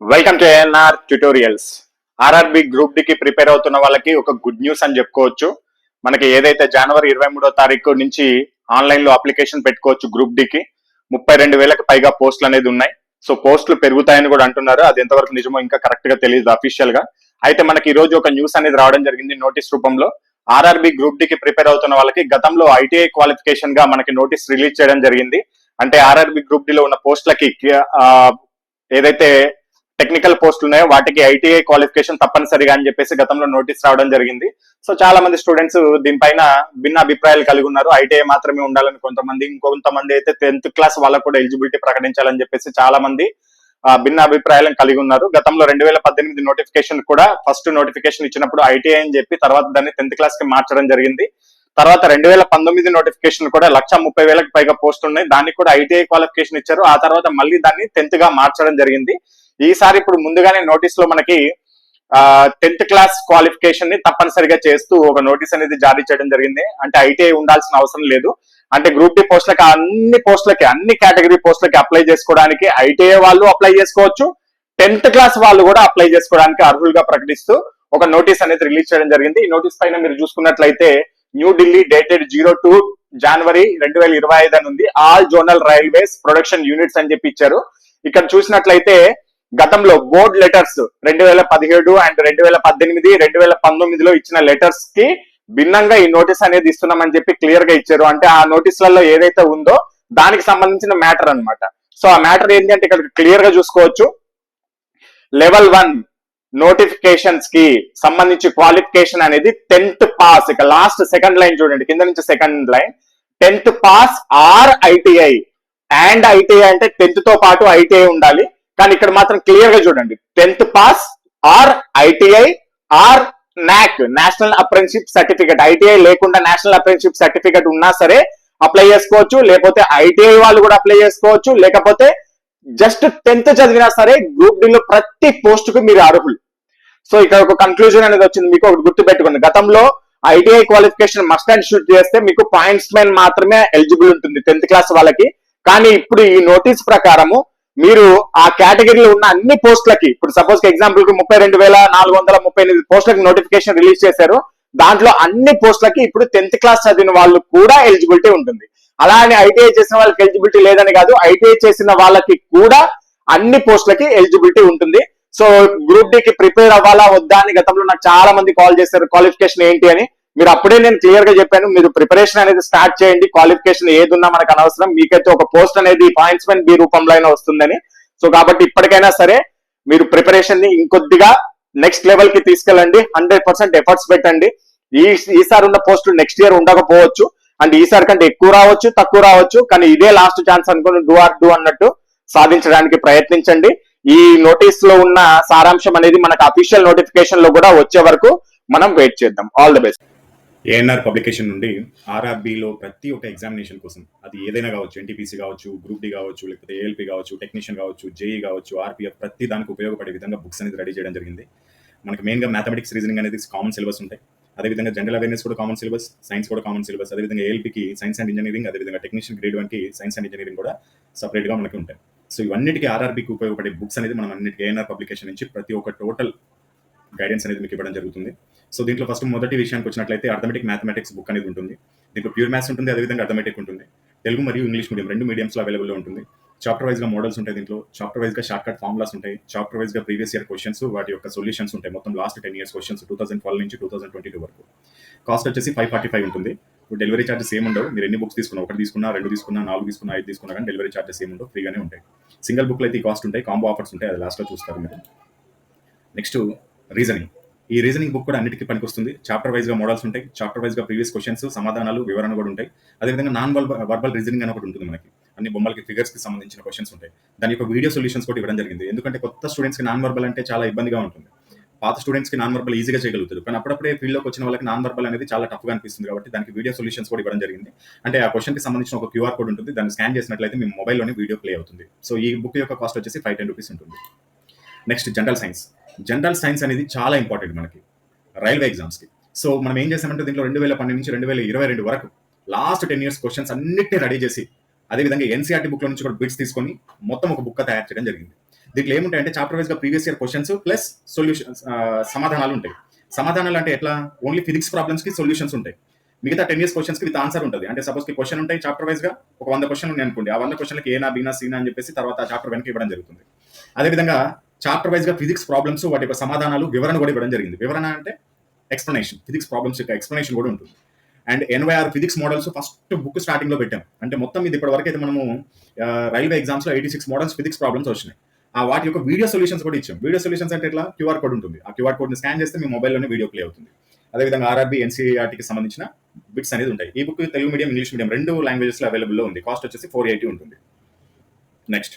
Welcome to ANR tutorials RRB group D కి prepare అవుతున్న వాళ్ళకి ఒక గుడ్ న్యూస్ అని చెప్పుకోవచ్చు. మనకి ఏదైతే జనవరి ఇరవై మూడో తారీఖు నుంచి ఆన్లైన్లో అప్లికేషన్ పెట్టుకోవచ్చు గ్రూప్ డి కి. ముప్పై రెండు వేలకు పైగా పోస్టులు అనేది ఉన్నాయి. సో పోస్టులు పెరుగుతాయని కూడా అంటున్నారు. అది ఎంతవరకు నిజమో ఇంకా కరెక్ట్గా తెలియదు అఫీషియల్గా. అయితే మనకి ఈ రోజు ఒక న్యూస్ అనేది రావడం జరిగింది నోటీస్ రూపంలో. ఆర్ఆర్బి గ్రూప్ డి కి ప్రిపేర్ అవుతున్న వాళ్ళకి గతంలో ఐటీఐ క్వాలిఫికేషన్గా మనకి నోటీస్ రిలీజ్ చేయడం జరిగింది. అంటే ఆర్ఆర్బి గ్రూప్ డి లో ఉన్న పోస్టులకి ఏదైతే టెక్నికల్ పోస్టులు ఉన్నాయో. వాటికి ఐటీఐ క్వాలిఫికేషన్ తప్పనిసరిగా అని చెప్పేసి గతంలో నోటీస్ రావడం జరిగింది. సో చాలా మంది స్టూడెంట్స్ దీనిపైన భిన్న అభిప్రాయాలు కలిగి ఉన్నారు. ఐటీఐ మాత్రమే ఉండాలని కొంతమంది ఇంకొంతమంది అయితే టెన్త్ క్లాస్ వాళ్ళకు కూడా ఎలిజిబిలిటీ ప్రకటించాలని చెప్పేసి చాలా మంది భిన్న అభిప్రాయాలను కలిగి ఉన్నారు. గతంలో రెండు వేల పద్దెనిమిది నోటిఫికేషన్ కూడా ఫస్ట్ నోటిఫికేషన్ ఇచ్చినప్పుడు ఐటీఐ అని చెప్పి తర్వాత దాన్ని టెన్త్ క్లాస్కి మార్చడం జరిగింది. తర్వాత రెండు వేల పంతొమ్మిది నోటిఫికేషన్ కూడా లక్ష ముప్పై వేలకు పైగా పోస్ట్ ఉన్నాయి. దానికి కూడా ఐటీఐ క్వాలిఫికేషన్ ఇచ్చారు. ఆ తర్వాత మళ్ళీ దాన్ని టెన్త్గా మార్చడం జరిగింది. ఈసారి ఇప్పుడు ముందుగానే నోటీస్లో మనకి టెన్త్ క్లాస్ క్వాలిఫికేషన్ని తప్పనిసరిగా చేస్తూ ఒక నోటీస్ అనేది జారీ చేయడం జరిగింది. అంటే ఐటీఐ ఉండాల్సిన అవసరం లేదు. అంటే గ్రూప్ డి పోస్టులకి అన్ని పోస్టులకి అన్ని కేటగిరీ పోస్టులకి అప్లై చేసుకోవడానికి ఐటీఐ వాళ్ళు అప్లై చేసుకోవచ్చు. టెన్త్ క్లాస్ వాళ్ళు కూడా అప్లై చేసుకోవడానికి అర్హులుగా ప్రకటిస్తూ ఒక నోటీస్ అనేది రిలీజ్ చేయడం జరిగింది. ఈ నోటీస్ పైన మీరు చూసుకున్నట్లయితే New Delhi dated zero two January రెండు వేల ఇరవై ఐదు అని ఉంది. All zonal railways production units అని చెప్పి ఇచ్చారు. ఇక్కడ చూసినట్లయితే గతంలో బోర్డ్ లెటర్స్ రెండు వేల పదిహేడు అండ్ రెండు వేల పద్దెనిమిది రెండు వేల పంతొమ్మిదిలో ఇచ్చిన లెటర్స్కి భిన్నంగా ఈ నోటీస్ అనేది ఇస్తున్నామని చెప్పి క్లియర్గా ఇచ్చారు. అంటే ఆ నోటీసులలో ఏదైతే ఉందో దానికి సంబంధించిన మ్యాటర్ అన్నమాట. సో ఆ మ్యాటర్ ఏంటి అంటే ఇక్కడ క్లియర్గా చూసుకోవచ్చు. లెవెల్ వన్ నోటిఫికేషన్స్కి సంబంధించి క్వాలిఫికేషన్ అనేది టెన్త్ పాస్. ఇక లాస్ట్ సెకండ్ లైన్ చూడండి. కింద నుంచి second line. Tenth pass or ITI. And ITI అంటే టెన్త్తో పాటు ఐటీఐ ఉండాలి. కానీ ఇక్కడ మాత్రం క్లియర్గా చూడండి. Tenth pass or ITI or NAC national apprenticeship certificate ITI లేకుండా నేషనల్ అప్రెంటిషిప్ సర్టిఫికేట్ ఉన్నా సరే అప్లై చేసుకోవచ్చు. లేకపోతే ఐటీఐ వాళ్ళు కూడా అప్లై చేసుకోవచ్చు. లేకపోతే జస్ట్ టెన్త్ చదివినా సరే గ్రూప్ డి లో ప్రతి పోస్ట్కు మీరు అర్హులు. సో ఇక్కడ ఒక కన్క్లూజన్ అనేది వచ్చింది. మీకు ఒకటి గుర్తు పెట్టుకోండి గతంలో ITI qualification must and should చేస్తే మీకు పాయింట్స్ మెన్ మాత్రమే ఎలిజిబుల్ ఉంటుంది టెన్త్ క్లాస్ వాళ్ళకి. కానీ ఇప్పుడు ఈ నోటీస్ ప్రకారము మీరు ఆ కేటగిరీలో ఉన్న అన్ని పోస్టులకి ఇప్పుడు సపోజ్ ఎగ్జాంపుల్కి ముప్పై రెండు వేల నాలుగు వందల ముప్పై ఎనిమిది పోస్టులకి నోటిఫికేషన్ రిలీజ్ చేశారు. దాంట్లో అన్ని పోస్టులకి ఇప్పుడు టెన్త్ క్లాస్ చదివిన వాళ్ళు కూడా ఎలిజిబిలిటీ ఉంటుంది. అలా అని ఐటీఐ చేసిన వాళ్ళకి ఎలిజిబిలిటీ లేదని కాదు ఐటీఐ చేసిన వాళ్ళకి కూడా అన్ని పోస్టులకి ఎలిజిబిలిటీ ఉంటుంది. సో గ్రూప్ డి కి ప్రిపేర్ అవ్వాలా వద్దా అని గతంలో నాకు చాలా మంది కాల్ చేశారు క్వాలిఫికేషన్ ఏంటి అని. మీరు అప్పుడే నేను క్లియర్గా చెప్పాను మీరు ప్రిపరేషన్ అనేది స్టార్ట్ చేయండి క్వాలిఫికేషన్ ఏది ఉన్నా మనకు అనవసరం మీకైతే ఒక పోస్ట్ అనేది పాయింట్స్ మెన్ బి రూపంలో అయినా వస్తుందని. సో కాబట్టి ఇప్పటికైనా సరే మీరు ప్రిపరేషన్ని ఇంకొద్దిగా నెక్స్ట్ లెవెల్కి తీసుకెళ్ళండి హండ్రెడ్ పర్సెంట్ ఎఫర్ట్స్ పెట్టండి. ఈ ఈసారి ఉన్న పోస్టులు నెక్స్ట్ ఇయర్ ఉండకపోవచ్చు అండ్ ఈసారి కంటే ఎక్కువ రావచ్చు తక్కువ రావచ్చు కానీ ఇదే లాస్ట్ ఛాన్స్ అనుకుని డూ ఆర్ డూ అన్నట్టు సాధించడానికి ప్రయత్నించండి. ఈ నోటీస్లో ఉన్న సారాంశం అనేది మనకు అఫీషియల్ నోటిఫికేషన్లో కూడా వచ్చే వరకు మనం వెయిట్ చేద్దాం. All the best ANR publication నుండి ఆర్ఆర్బిలో ప్రతి ఒక్క ఎగ్జామినేషన్ కోసం అది ఏదైనా కావచ్చు ఎన్టీపీసీ కావచ్చు గ్రూప్ డి కావచ్చు లేకపోతే ఏఎల్పి కావచ్చు టెక్నీషియన్ కావచ్చు జేఈ కావచ్చు ఆర్పిఎఫ్ ప్రతి దానికి ఉపయోగపడే విధంగా బుక్స్ అనేది రెడీ చేయడం జరిగింది. మనకి మెయిన్గా మ్యాథమెటిక్స్ రీజనింగ్ అనేది కామన్ సిలబస్ ఉంటాయి. అదేవిధంగా జనరల్ అవేర్నెస్ కూడా కామన్ సిలబస్ సైన్స్ కూడా కామన్ సిలబస్ అదేవిధంగా ఏఎల్పికి సైన్స్ అండ్ ఇంజనీరింగ్ అదేవిధంగా టెక్నీషియన్ గ్రేడ్ వన్కి సైన్స్ అండ్ ఇంజనీరింగ్ కూడా సపరేట్గా మనకి ఉంటాయి. సో ఇవన్నిటికీ ఆర్ఆర్బీకి ఉపయోగపడే బుక్స్ అనేది మనం అన్నిటికీ ఏఎన్ఆర్ పబ్లికేషన్ నుంచి ప్రతి ఒక్క టోటల్ గైడెన్స్ అనేది మీకు ఇవ్వడం జరుగుతుంది. సో దీంట్లో ఫస్ట్ మొదటి విషయానికి వచ్చినట్లయితే అర్థమెటిక్ మ్యాథమెటిక్స్ బుక్ అనేది ఉంటుంది. దీంట్లో ప్యూర్ మ్యాథ్స్ ఉంటుంది అదేవిధంగా అర్థమెటిక్ ఉంటుంది. తెలుగు మరియు ఇంగ్లీష్ మీడియం రెండు మీడియంస్లో అవైలబుల్లో ఉంటుంది. చాప్టర్ వైజ్గా మోడల్స్ ఉంటాయి దీంట్లో చాప్టర్ వైజ్గా షార్ట్ కట్ ఫార్ములాస్ ఉంటాయి చాప్టర్ వైజ్గా ప్రీవియస్ ఇయర్ క్వశ్చన్స్ వాటి యొక్క సొల్యూషన్స్ ఉంటాయి. మొత్తం last ten years questions two thousand twelve నుంచి టూ థౌసండ్ ట్వంటీ టూ వరకు. కాస్ట్ వచ్చేసి ఫైవ్ ఫార్టీ ఫైవ్ ఉంటుంది. ఇప్పుడు డెలివరీ చార్జెస్ ఏమి ఉండవు. మీరు ఎన్ని బుక్స్ తీసుకున్నా ఒకటి తీసుకున్నా రెండు తీసుకున్నా నాలుగు తీసుకున్నా ఐదు తీసుకున్నా కానీ డెలివరీ చార్జెస్ ఏమి ఉండవు. ఫ్రీగానే ఉంటాయి. సింగిల్ బుక్లో అయితే కాస్ట్ ఉంటాయి కాంబో ఆఫర్స్ ఉంటాయి. అది లాస్ట్లో చూస్తారు మీరు. Next reasoning. ఈ రీజనింగ్ బుక్ కూడా అన్నిటికీ పనికొస్తుంది. చాప్టర్ వైజ్గా మోడల్స్ ఉంటాయి. చాప్టర్ వైజ్గా ప్రీవియస్ క్వశ్చన్స్ సమాధానాలు వివరణ కూడా ఉంటాయి. అదేవిధంగా నాన్ వర్బల్ రీజనింగ్ అని ఒకటి ఉంటుంది మనకి. అన్ని బొమ్మలకి ఫిగర్స్కి సంబంధించిన క్వశ్చన్స్ ఉంటాయి. దాని యొక్క వీడియో సొల్యూషన్స్ కూడా ఇవ్వడం జరిగింది. ఎందుకంటే కొత్త స్టూడెంట్స్కి నాన్ వర్బల్ అంటే చాలా ఇబ్బందిగా ఉంటుంది. పాత స్టూడెంట్స్కి నాన్ వర్బల్ ఈజీగా చేయగలుగుతారు. కానీ అప్పుడప్పుడే ఫీల్డ్లోకి వచ్చిన వాళ్ళకి నాన్ వర్బల్ అనేది చాలా టఫ్గా అనిపిస్తుంది కాబట్టి దానికి వీడియో సొల్యూషన్స్ కూడా ఇవ్వడం జరిగింది. అంటే ఆ క్వశ్చన్కి సంబంధించిన ఒక క్యూఆర్ కోడ్ ఉంటుంది. దాన్ని స్కాన్ చేసినట్లయితే మీ మొబైల్లోనే వీడియో ప్లే అవుతుంది. సో ఈ బుక్ యొక్క కాస్ట్ వచ్చేసి ఫైవ్ టెన్ రూపీస్ ఉంటుంది. Next general science general science అనేది చాలా ఇంపార్టెంట్ మనకి రైల్వే ఎగ్జామ్స్కి. సో మనం ఏం చేసామంటే దీంట్లో రెండు వేల పన్నెండు నుంచి రెండు వేల ఇరవై రెండు వరకు లాస్ట్ టెన్ ఇయర్స్ క్వశ్చన్స్ అన్నిటిని రెడీ చేసి అదేవిధంగా ఎన్సీఆర్టీ బుక్లో నుంచి కూడా బిట్స్ తీసుకొని మొత్తం ఒక బుక్ తయారు చేయడం జరిగింది. దీంట్లో ఏముంటాయంటే చాప్టర్ వైజ్గా previous year questions plus solutions సమాధానాలు ఉంటాయి. సమాధానాలు అంటే ఎట్లా? ఓన్లీ ఫిజిక్స్ ప్రాబ్లమ్స్కి సొల్యూషన్స్ ఉంటాయి. మిగతా టెన్ ఇయర్స్ క్వశ్చన్స్కి విత్ ఆన్సర్ ఉంటుంది. అంటే సపోజ్కి క్వశ్చన్ ఉంటాయి చాప్టర్ వైజ్గా ఒక వంద క్వశ్చన్ ఉన్నాయి అనుకోండి ఆ వంద క్వశ్చన్లకి ఏనా బీనా సీనా అని చెప్పేసి తర్వాత ఆ చాప్టర్ వెనక ఇవ్వడం జరుగుతుంది. అదేవిధంగా చాప్టర్ వైజ్గా ఫిజిక్స్ ప్రాబ్లమ్స్ వాటి యొక్క సమాధానాలు వివరణ కూడా ఇవ్వడం జరిగింది. వివరణ అంటే ఎక్స్ప్లెనేషన్ ఫిజిక్స్ ప్రాబ్లమ్స్ యొక్క ఎక్స్ప్లెనేషన్ కూడా ఉంటుంది. And NYR physics models first book స్టార్టింగ్లో పెట్టాం. అంటే మొత్తం ఇది ఇప్పటి వరకు అయితే మనము రైల్వే ఎగ్జామ్స్లో eighty six models physics problems వచ్చినాయి. ఆ వాటి యొక్క వీడియో సొల్యూషన్స్ కూడా ఇచ్చాం. వీడియో సొల్యూషన్స్ అంటే ఇట్లా క్యూఆర్ కోడ్ ఉంటుంది. ఆ క్యూఆర్ కోడ్ని స్కాన్ చేస్తే మీ మొబైల్లోనే వీడియో ప్లే అవుతుంది. అదేవిధంగా ఆర్ఆర్బీ ఎన్సీఆర్టీకి సంబంధించిన బిట్స్ అనేది ఉంటాయి. ఈ book Telugu medium English medium రెండు లాంగ్వేజెస్ అవైలబుల్లో అవైలబుల్ ఉంది. కాస్ట్ వచ్చేసి ఫోర్ ఎయిటీ ఉంటుంది. Next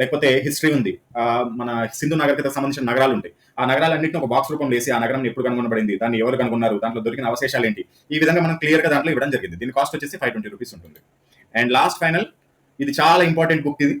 లేకపోతే హిస్టరీ ఉంది. ఆ, మన సింధు నాగరికతకు సంబంధించిన నగరాలు ఉంటాయి. ఆ నగరాలన్నింటిని ఒక బాక్స్ రూపంలో వేసి ఆ నగరం ఎప్పుడు కనుగొనబడింది? దాన్ని ఎవరు కనుగొన్నారు? దాంట్లో దొరికిన అవశేషాలు ఏంటి? ఈ విధంగా మనం క్లియర్గా దాంట్లో ఇవ్వడం జరిగింది. దీని కాస్ట్ వచ్చేసి ఫైవ్ ట్వంటీ రూపీస్ ఉంటుంది. అండ్ లాస్ట్ ఫైనల్ ఇది చాలా ఇంపార్టెంట్ బుక్ ఇది.